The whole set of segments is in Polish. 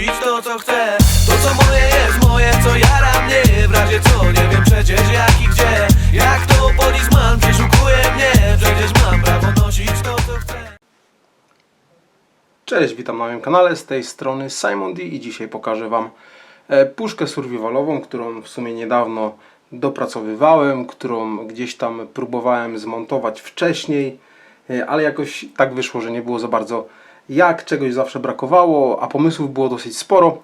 nosić to co chcę. To co moje jest moje, co jara mnie. W razie co, nie wiem przecież jak i gdzie. Jak to policeman przeszukuje mnie. Przecież mam prawo nosić to co chcę. Cześć, witam na moim kanale, z tej strony Simon D i dzisiaj pokażę Wam e, puszkę survivalową, którą w sumie niedawno dopracowywałem, którą gdzieś tam próbowałem zmontować wcześniej, e, ale jakoś tak wyszło, że nie było za bardzo jak, czegoś zawsze brakowało, a pomysłów było dosyć sporo.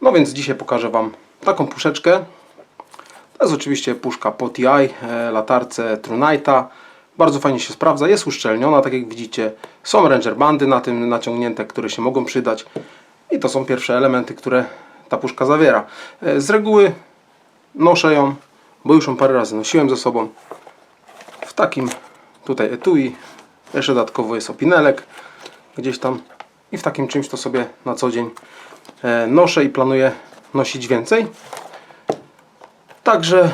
No więc dzisiaj pokażę Wam taką puszeczkę. To jest oczywiście puszka po TI, e, latarce Trunite'a. Bardzo fajnie się sprawdza, jest uszczelniona, tak jak widzicie. Są ranger bandy na tym naciągnięte, które się mogą przydać. I to są pierwsze elementy, które ta puszka zawiera. E, Z reguły noszę ją, bo już ją parę razy nosiłem ze sobą. W takim tutaj etui. Jeszcze dodatkowo jest opinelek gdzieś tam. I w takim czymś to sobie na co dzień e, noszę i planuję nosić więcej. Także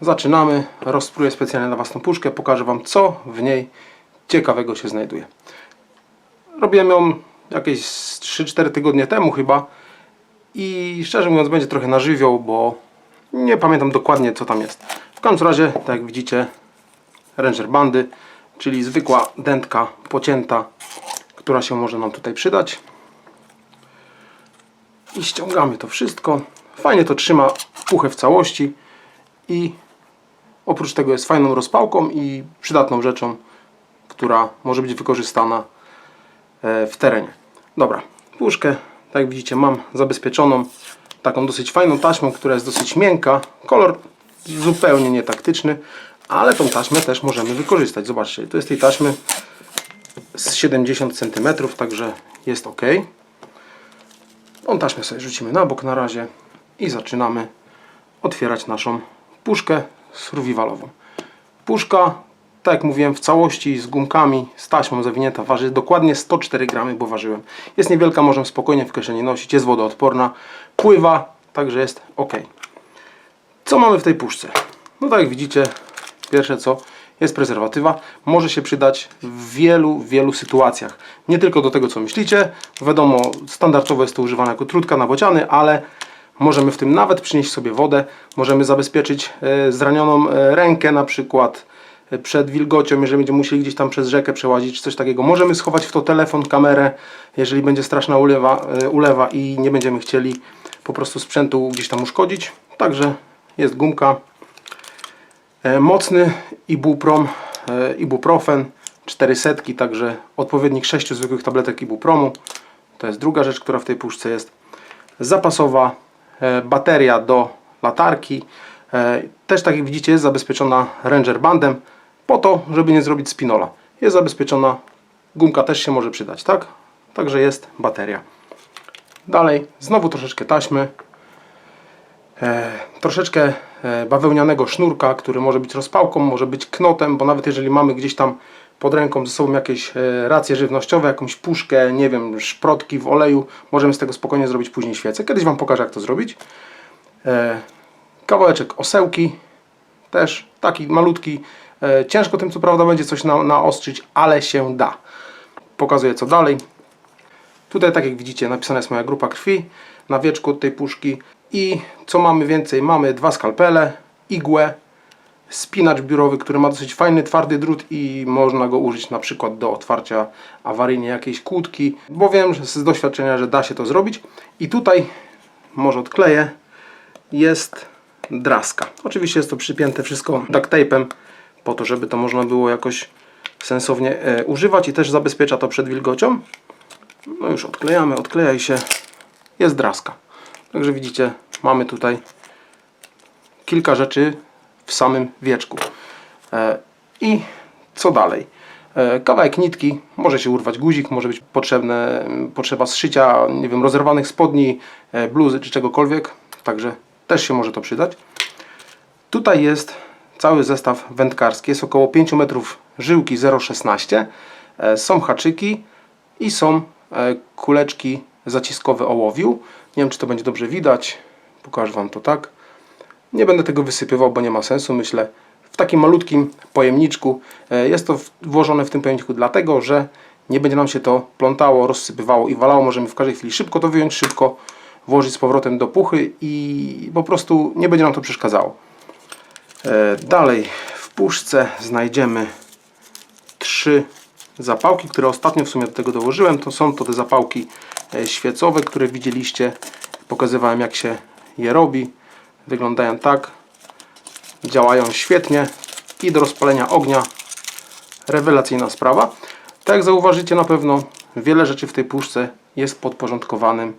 zaczynamy. Rozpruję specjalnie dla Was tą puszkę. Pokażę Wam, co w niej ciekawego się znajduje. Robiłem ją jakieś 3-4 tygodnie temu chyba. I szczerze mówiąc, będzie trochę na żywioł, bo nie pamiętam dokładnie, co tam jest. W każdym razie, tak jak widzicie, Ranger Bandy, czyli zwykła dętka pocięta, która się może nam tutaj przydać. I ściągamy to wszystko. Fajnie to trzyma puchę w całości i oprócz tego jest fajną rozpałką i przydatną rzeczą, która może być wykorzystana e, w terenie. Dobra, puszkę, tak jak widzicie, mam zabezpieczoną taką dosyć fajną taśmą, która jest dosyć miękka. Kolor zupełnie nietaktyczny, ale tą taśmę też możemy wykorzystać. Zobaczcie, to jest tej taśmy z 70 cm, także jest ok. Tą taśmę sobie rzucimy na bok na razie i zaczynamy otwierać naszą puszkę survivalową. Puszka, tak jak mówiłem, w całości z gumkami, z taśmą zawinięta, waży dokładnie 104 gramy, bo ważyłem. Jest niewielka, możemy spokojnie w kieszeni nosić, jest wodoodporna, pływa, także jest ok. Co mamy w tej puszce? No tak jak widzicie, pierwsze co jest prezerwatywa. Może się przydać w wielu, wielu sytuacjach. Nie tylko do tego, co myślicie. Wiadomo, standardowo jest to używane jako trutka na bociany, ale możemy w tym nawet przynieść sobie wodę. Możemy zabezpieczyć e, zranioną e, rękę na przykład e, przed wilgocią, jeżeli będziemy musieli gdzieś tam przez rzekę przełazić, czy coś takiego. Możemy schować w to telefon, kamerę, jeżeli będzie straszna ulewa, ulewa i nie będziemy chcieli po prostu sprzętu gdzieś tam uszkodzić. Także jest gumka. E, Mocny ibuprom, e, ibuprofen, 400, także odpowiednik 6 zwykłych tabletek ibupromu. To jest druga rzecz, która w tej puszce jest. Zapasowa e, bateria do latarki. E, Też tak jak widzicie jest zabezpieczona Ranger bandem po to, żeby nie zrobić spinola. Jest zabezpieczona, gumka też się może przydać, tak? Także jest bateria. Dalej, znowu troszeczkę taśmy. Troszeczkę e, bawełnianego sznurka, który może być rozpałką, może być knotem, bo nawet jeżeli mamy gdzieś tam pod ręką ze sobą jakieś e, racje żywnościowe, jakąś puszkę, nie wiem, szprotki w oleju, możemy z tego spokojnie zrobić później świecę. Kiedyś Wam pokażę, jak to zrobić. E, kawałeczek osełki, też taki malutki. Ciężko tym co prawda będzie coś na, naostrzyć, ale się da. Pokazuję co dalej. Tutaj, tak jak widzicie, napisana jest moja grupa krwi na wieczku od tej puszki. I co mamy więcej? Mamy dwa skalpele, igłę, spinacz biurowy, który ma dosyć fajny, twardy drut i można go użyć na przykład do otwarcia awaryjnie jakiejś kłódki, bo wiem z doświadczenia, że da się to zrobić. I tutaj, może odkleję, jest draska. Oczywiście jest to przypięte wszystko duct tape'em, po to, żeby to można było jakoś sensownie e, używać i też zabezpiecza to przed wilgocią. No już odklejamy, odklejaj się. Jest draska. Także widzicie, mamy tutaj kilka rzeczy w samym wieczku. E, I co dalej? E, Kawałek nitki, może się urwać guzik, może być potrzebne, potrzeba zszycia, nie wiem, rozerwanych spodni, e, bluzy czy czegokolwiek. Także też się może to przydać. Tutaj jest cały zestaw wędkarski. Jest około 5 metrów żyłki 0,16. E, Są haczyki i są kuleczki zaciskowe ołowiu. Nie wiem, czy to będzie dobrze widać. Pokażę Wam to tak. Nie będę tego wysypywał, bo nie ma sensu, myślę. W takim malutkim pojemniczku. E, Jest to włożone w tym pojemniczku dlatego, że nie będzie nam się to plątało, rozsypywało i walało. Możemy w każdej chwili szybko to wyjąć, szybko włożyć z powrotem do puchy i po prostu nie będzie nam to przeszkadzało. E, Dalej w puszce znajdziemy trzy zapałki, które ostatnio w sumie do tego dołożyłem. To są to te zapałki świecowe, które widzieliście. Pokazywałem jak się je robi. Wyglądają tak. Działają świetnie i do rozpalenia ognia rewelacyjna sprawa. Tak jak zauważycie na pewno wiele rzeczy w tej puszce jest podporządkowanym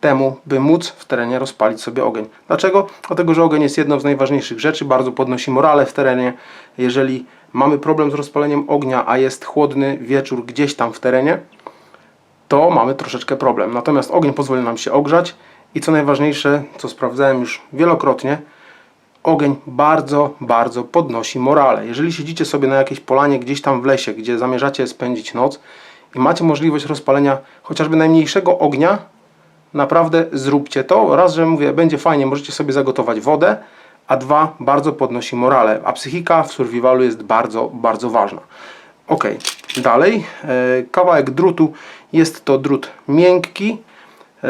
temu, by móc w terenie rozpalić sobie ogień. Dlaczego? Dlatego, że ogień jest jedną z najważniejszych rzeczy, bardzo podnosi morale w terenie. Jeżeli mamy problem z rozpaleniem ognia, a jest chłodny wieczór gdzieś tam w terenie, to mamy troszeczkę problem. Natomiast ogień pozwoli nam się ogrzać i co najważniejsze, co sprawdzałem już wielokrotnie, ogień bardzo, bardzo podnosi morale. Jeżeli siedzicie sobie na jakiejś polanie gdzieś tam w lesie, gdzie zamierzacie spędzić noc i macie możliwość rozpalenia chociażby najmniejszego ognia, naprawdę zróbcie to. Raz, że mówię, będzie fajnie, możecie sobie zagotować wodę, a dwa, bardzo podnosi morale. A psychika w survivalu jest bardzo, bardzo ważna. Ok, dalej. E, kawałek drutu jest to drut miękki. E,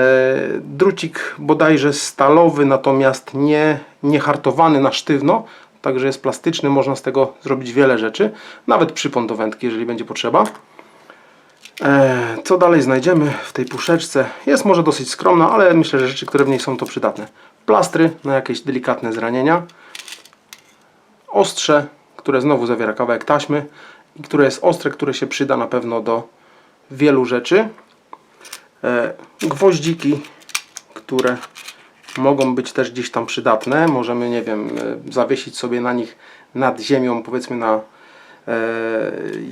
drucik bodajże stalowy, natomiast nie, nie hartowany na sztywno. Także jest plastyczny, można z tego zrobić wiele rzeczy. Nawet przypon do wędki, jeżeli będzie potrzeba. E, Co dalej znajdziemy w tej puszeczce? Jest może dosyć skromna, ale myślę, że rzeczy, które w niej są, to przydatne. Plastry na jakieś delikatne zranienia. Ostrze, które znowu zawiera kawałek taśmy i które jest ostre, które się przyda na pewno do wielu rzeczy. E, Gwoździki, które mogą być też gdzieś tam przydatne. Możemy, nie wiem, e, zawiesić sobie na nich nad ziemią, powiedzmy na e,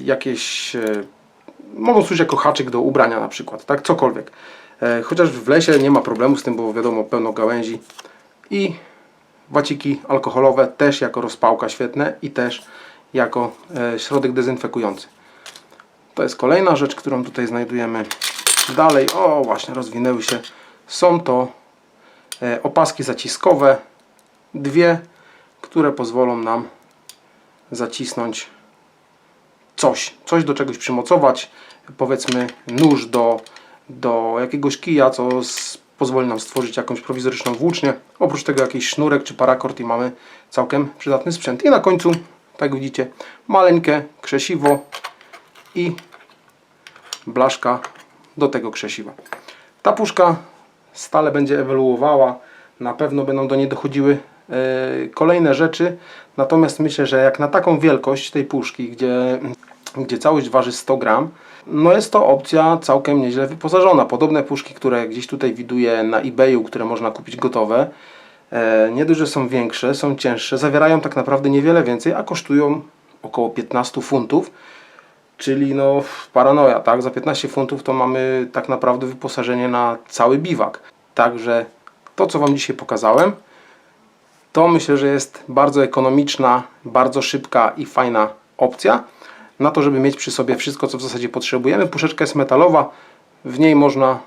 jakieś mogą służyć jako haczyk do ubrania na przykład, tak, cokolwiek. Chociaż w lesie nie ma problemu z tym, bo wiadomo, pełno gałęzi. I waciki alkoholowe też jako rozpałka świetne i też jako środek dezynfekujący. To jest kolejna rzecz, którą tutaj znajdujemy. Dalej, o właśnie, rozwinęły się. Są to e, opaski zaciskowe. Dwie, które pozwolą nam zacisnąć coś, coś do czegoś przymocować, powiedzmy nóż do, do jakiegoś kija, co pozwoli nam stworzyć jakąś prowizoryczną włócznię. Oprócz tego jakiś sznurek czy parakord i mamy całkiem przydatny sprzęt. I na końcu, tak widzicie, maleńkie krzesiwo i blaszka do tego krzesiwa. Ta puszka stale będzie ewoluowała. Na pewno będą do niej dochodziły e, kolejne rzeczy. Natomiast myślę, że jak na taką wielkość tej puszki, gdzie, gdzie całość waży 100 gram, no jest to opcja całkiem nieźle wyposażona. Podobne puszki, które gdzieś tutaj widuję na eBayu, które można kupić gotowe, e, nie dość, że są większe, są cięższe, zawierają tak naprawdę niewiele więcej, a kosztują około 15 funtów. Czyli no paranoja, tak? Za 15 funtów to mamy tak naprawdę wyposażenie na cały biwak. Także to, co Wam dzisiaj pokazałem, to myślę, że jest bardzo ekonomiczna, bardzo szybka i fajna opcja na to, żeby mieć przy sobie wszystko, co w zasadzie potrzebujemy. Puszeczka jest metalowa, w niej można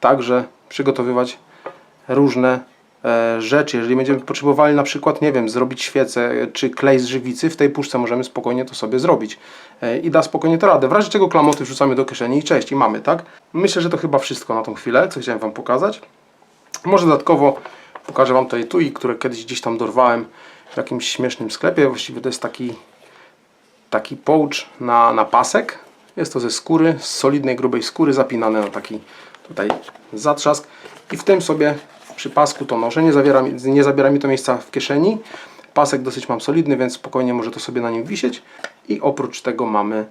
także przygotowywać różne rzeczy. Jeżeli będziemy potrzebowali na przykład, nie wiem, zrobić świecę e, czy klej z żywicy, w tej puszce możemy spokojnie to sobie zrobić e, i da spokojnie to radę. W razie czego klamoty wrzucamy do kieszeni i cześć, i mamy, tak? Myślę, że to chyba wszystko na tą chwilę, co chciałem Wam pokazać. Może dodatkowo pokażę Wam tutaj tui, które kiedyś gdzieś tam dorwałem w jakimś śmiesznym sklepie. Właściwie to jest taki, taki pouch na, na pasek. Jest to ze skóry, z solidnej, grubej skóry, zapinane na taki tutaj zatrzask. I w tym sobie przy pasku to noszę. Nie, zawiera, nie zabiera mi to miejsca w kieszeni. Pasek dosyć mam solidny, więc spokojnie może to sobie na nim wisieć. I oprócz tego mamy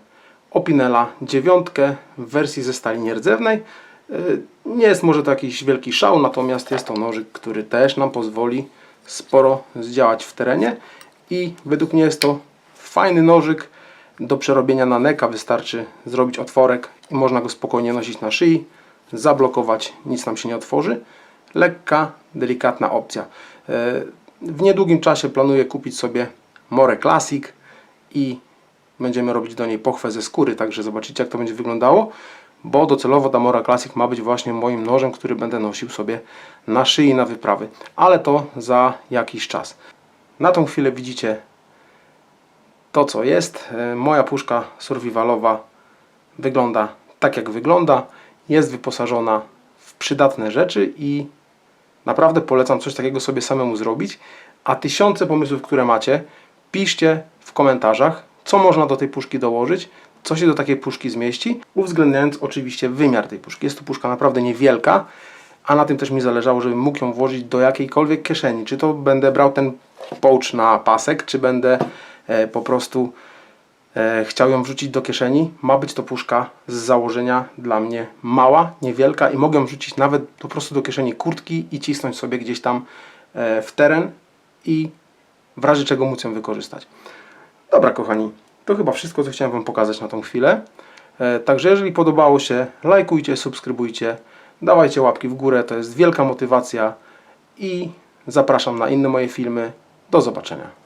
Opinela dziewiątkę w wersji ze stali nierdzewnej. Yy, Nie jest może to jakiś wielki szał, natomiast jest to nożyk, który też nam pozwoli sporo zdziałać w terenie i według mnie jest to fajny nożyk do przerobienia na neka. Wystarczy zrobić otworek i można go spokojnie nosić na szyi, zablokować, nic nam się nie otworzy. Lekka, delikatna opcja. Yy, W niedługim czasie planuję kupić sobie More Classic i będziemy robić do niej pochwę ze skóry, także zobaczycie jak to będzie wyglądało, bo docelowo ta Mora Classic ma być właśnie moim nożem, który będę nosił sobie na szyi na wyprawy, ale to za jakiś czas. Na tą chwilę widzicie to co jest. E, Moja puszka survivalowa wygląda tak jak wygląda, jest wyposażona w przydatne rzeczy i naprawdę polecam coś takiego sobie samemu zrobić. A tysiące pomysłów, które macie, piszcie w komentarzach, co można do tej puszki dołożyć, co się do takiej puszki zmieści, uwzględniając oczywiście wymiar tej puszki. Jest to puszka naprawdę niewielka, a na tym też mi zależało, żebym mógł ją włożyć do jakiejkolwiek kieszeni. Czy to będę brał ten pouch na pasek, czy będę e, po prostu chciał ją wrzucić do kieszeni. Ma być to puszka z założenia dla mnie mała, niewielka i mogę wrzucić nawet po prostu do kieszeni kurtki i cisnąć sobie gdzieś tam e, w teren i w razie czego móc ją wykorzystać. Dobra, kochani, to chyba wszystko, co chciałem Wam pokazać na tą chwilę. E, Także jeżeli podobało się, lajkujcie, subskrybujcie, dawajcie łapki w górę, to jest wielka motywacja i zapraszam na inne moje filmy. Do zobaczenia.